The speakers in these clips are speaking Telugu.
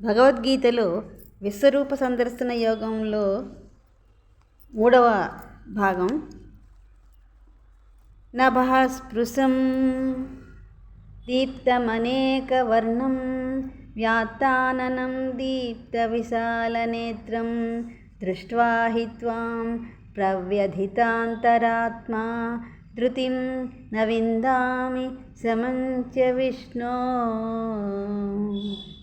భగవద్గీతలో విశ్వరూప సందర్శన యోగంలో మూడవ భాగం. నభ స్పృశం దీప్తమనేకవర్ణం వ్యాత్తాననం దీప్తవిశాలనేత్రం దృష్ట్వా హి త్వాం ప్రవ్యధితాంతరాత్మా ధృతిం న విందామి శమంచ విష్ణో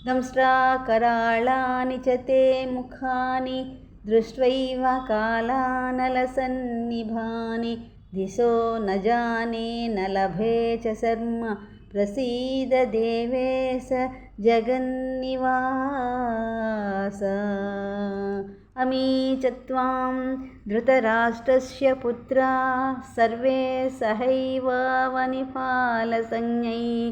దంష్ట్రాకరాళాని చ తే ముఖాని దృష్ట్వైవ కాలానలసన్నిభాని దిశో న జానే న లభే చ శర్మ ప్రసీద దేవేశ జగన్నివాస. अमी च त्वां धृतराष्ट्रस्य पुत्रा सर्वे सहैवा वनिफालसंज्ञैः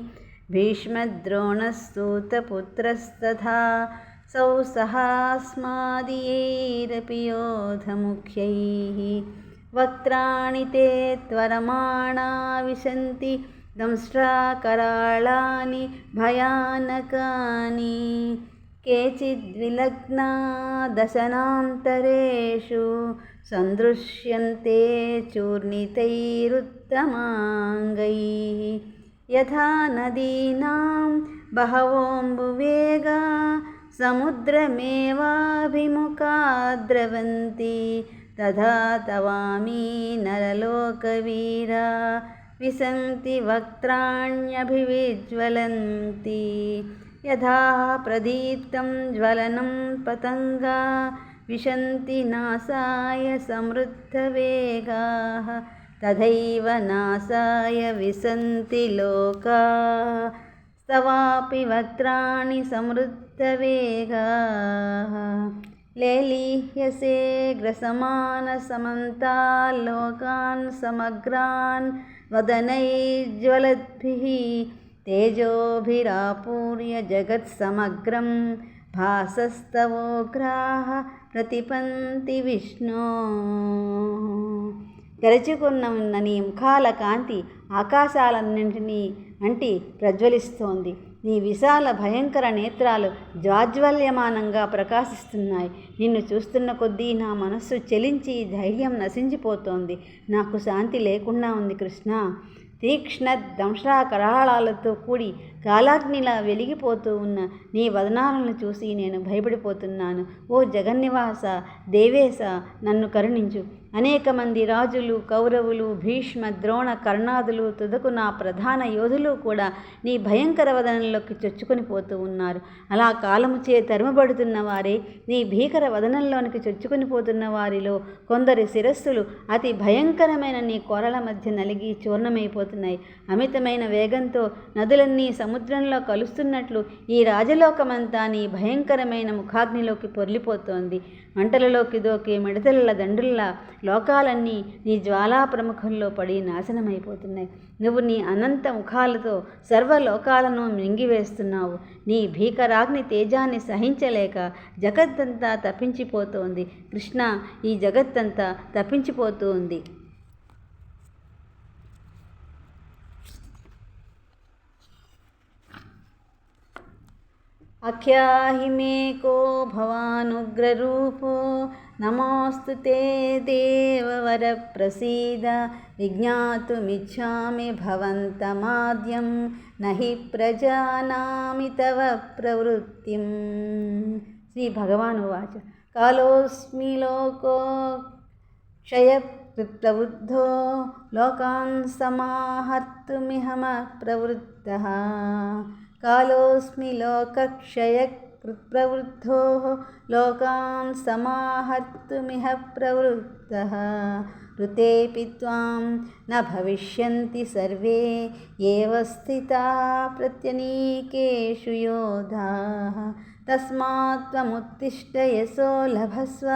भीष्मद्रोणस्तुतपुत्रस्तथा सौ सहास्मादीयैरपि योधमुख्यैः। वक्त्राणि ते त्वरमाणा विशन्ति दंष्ट्राकराळानि भयानकानि। केचिद्विलग्ना दशनान्तरेषु सन्दृश्यन्ते चूर्णितैरुत्तमाङ्गैः। यथा नदीनां बहवोऽम्बुवेगा समुद्रमेवाभिमुखा द्रवन्ति तथा तवामी नरलोकवीरा विसन्ति वक्त्राण्यभिविज्वलन्ति यथा प्रदीप्तं ज्वलनं पतङ्गा विशन्ति नासाय समृद्धवेगाः तथैव नासाय विसन्ति लोकाः स्तवापि वक्त्राणि समृद्धवेगाः। लेलीह्यसे ग्रसमानसमन्ताल्लोकान् समग्रान् वदनैज्ज्वलद्भिः तेजोभिरापूर्य जगत्समग्रं भासस्तवोग्राः ప్రతిపంతి విష్ణు తెరచుకున్న ఉన్న నీ ముఖాల కాంతి ఆకాశాలన్నింటినీ అంటి ప్రజ్వలిస్తోంది నీ విశాల భయంకర నేత్రాలు జాజ్వల్యమానంగా ప్రకాశిస్తున్నాయి నిన్ను చూస్తున్న కొద్దీ నా మనస్సు చెలించి ధైర్యం నశించిపోతోంది నాకు శాంతి లేకుండా ఉంది కృష్ణ ತೀಕ್ಷ್ಣ ದಂಶಾಕರಾಳಾಲతో ಕೂಡಿ కాలాగ్నిలా వెలిగిపోతూ ఉన్న నీ వదనాలను చూసి నేను భయపడిపోతున్నాను. ఓ జగన్నివాస దేవేశ నన్ను కరుణించు. అనేక మంది రాజులు కౌరవులు భీష్మ ద్రోణ కర్ణాదులు తుదకు నా ప్రధాన యోధులు కూడా నీ భయంకర వదనంలోకి చొచ్చుకొని పోతూ ఉన్నారు. అలా కాలము చే తరుమబడుతున్న వారే నీ భీకర వదనంలోనికి చొచ్చుకొని పోతున్న వారిలో కొందరి శిరస్సులు అతి భయంకరమైన నీ కొరల మధ్య నలిగి చూర్ణమైపోతున్నాయి. అమితమైన వేగంతో నదులన్నీ సముద్రంలో కలుస్తున్నట్లు ఈ రాజలోకమంతా నీ భయంకరమైన ముఖాగ్నిలోకి పొర్లిపోతోంది. మంటలలోకి దోకే మిడతల దండుల్లా లోకాలన్నీ నీ జ్వాలా ప్రముఖంలో పడి నాశనమైపోతున్నాయి. నువ్వు నీ అనంత ముఖాలతో సర్వలోకాలను మింగివేస్తున్నావు. నీ భీకరాగ్ని తేజాన్ని సహించలేక జగత్తంతా తప్పించిపోతోంది. కృష్ణ ఈ జగత్తంతా తప్పించిపోతూ ఉంది अख्याहि मे को भवानुग्ररूपो नमोऽस्तु ते देववरप्रसीद विज्ञातुमिच्छामि भवन्तमाद्यं न हि प्रजानामि तव प्रवृत्तिं श्रीभगवानुवाच कालोऽस्मि लोको क्षयकृत्प्रवृद्धो लोकान् समाहर्तुमिहमः प्रवृत्तः कालोऽस्मि लोकक्षयप्रवृद्धो लोकान् समाहर्तुमिह प्रवृत्तः। ऋतेऽपि त्वां न भविष्यन्ति सर्वे एव स्थिताः प्रत्यनीकेषु योधाः। तस्मात् त्वमुत्तिष्ठ यशो लभस्व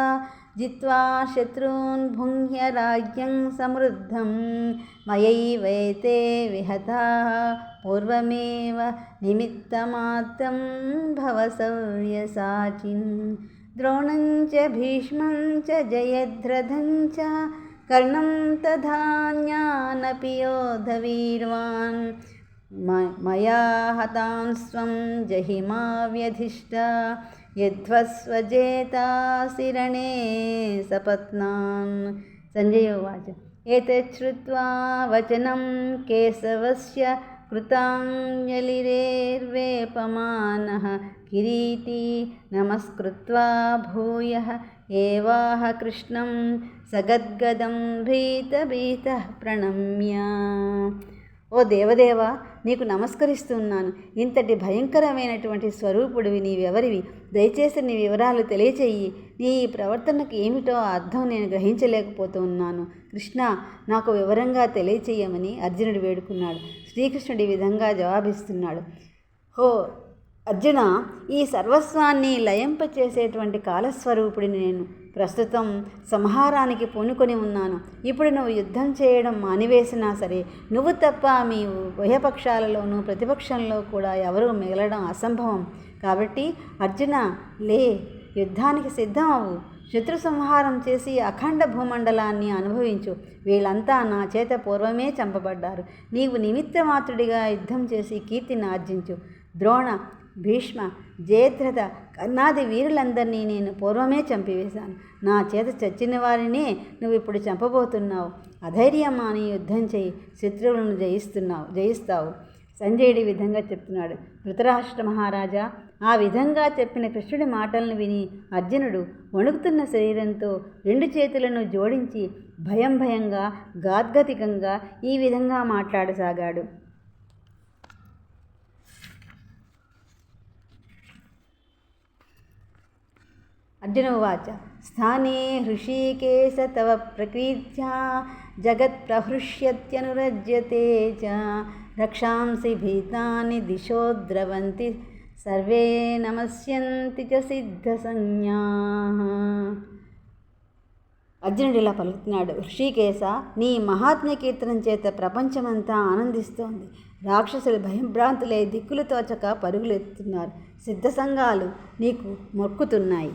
जित्वा शत्रून् भुङ््यराज्ञं समृद्धं। मयैवैते विहताः पूर्वमेव निमित्तमात्रं भवसव्यसाचिन्। द्रोणं च भीष्मं च जयद्रथं च कर्णं तधान्यानपि योधवीर्वान् म मया हतां स्वं जहिमाव्यधिष्ठ। వ్యధిష్ట యద్వస్వజేతాసిరణే సపత్నాన్ సంజయ ఉవాచ ఏతచ్చుత్వా వచనం కేశవస్య కృతాంజలిరేర్వేపమానः కిరీటీ నమస్కృత్వా భూయः ఏవాహ కృష్ణం సగద్గదం భీతభీతः ప్రణమ్య ఓ దేవదేవ నీకు నమస్కరిస్తున్నాను. ఇంతటి భయంకరమైనటువంటి స్వరూపుడివి నీవెవరివి? దయచేసి నీ వివరాలు తెలియచేయి నీ ఈ ప్రవర్తనకు ఏమిటో అర్థం నేను గ్రహించలేకపోతున్నాను. కృష్ణ నాకు వివరంగా తెలియచేయమని అర్జునుడు వేడుకున్నాడు. శ్రీకృష్ణుడి విధంగా జవాబిస్తున్నాడు. హో అర్జున ఈ సర్వస్వాన్ని లయింపచేసేటువంటి కాలస్వరూపుడిని నేను. ప్రస్తుతం సంహారానికి పూనుకొని ఉన్నాను. ఇప్పుడు నువ్వు యుద్ధం చేయడం మానివేసినా సరే నువ్వు తప్ప మీ ఉభయపక్షాలలోనూ ప్రతిపక్షంలో కూడా ఎవరూ మిగలడం అసంభవం. కాబట్టి అర్జున లే యుద్ధానికి సిద్ధం అవు శత్రు సంహారం చేసి అఖండ భూమండలాన్ని అనుభవించు. వీళ్ళంతా నా చేత పూర్వమే చంపబడ్డారు. నీవు నిమిత్తమాత్రుడిగా యుద్ధం చేసి కీర్తిని ఆర్జించు. ద్రోణ భీష్మ జయద్రథ కన్నాది వీరులందరినీ నేను పూర్వమే చంపివేశాను. నా చేత చచ్చిన వారినే నువ్వు ఇప్పుడు చంపబోతున్నావు. అధైర్యం అని యుద్ధం చేయి. శత్రువులను జయిస్తున్నావు జయిస్తావు. సంజయుడి విధంగా చెప్తున్నాడు. ధృతరాష్ట్ర మహారాజా ఆ విధంగా చెప్పిన కృష్ణుడి మాటలను విని అర్జునుడు వణుకుతున్న శరీరంతో రెండు చేతులను జోడించి భయం భయంగా గాద్గతికంగా ఈ విధంగా మాట్లాడసాగాడు. అర్జున ఉవాచ స్థానే హృషీకేశ తవ ప్రకీర్త్యా జగత్ప్రహృష్యత్యనురజ్యతే చ రక్షాంసి భీతాని దిశోద్రవంతి సర్వే నమస్యంతి చ సిద్ధసంజ్ఞా. అర్జునుడు ఇలా పలుకుతున్నాడు ఋషికేశ నీ మహాత్మ్య కీర్తనం చేత ప్రపంచమంతా ఆనందిస్తోంది. రాక్షసులు భయంభ్రాంతులై దిక్కులు తోచక పరుగులెత్తుతున్నారు సిద్ధ సంఘాలు నీకు మొక్కుతున్నాయి.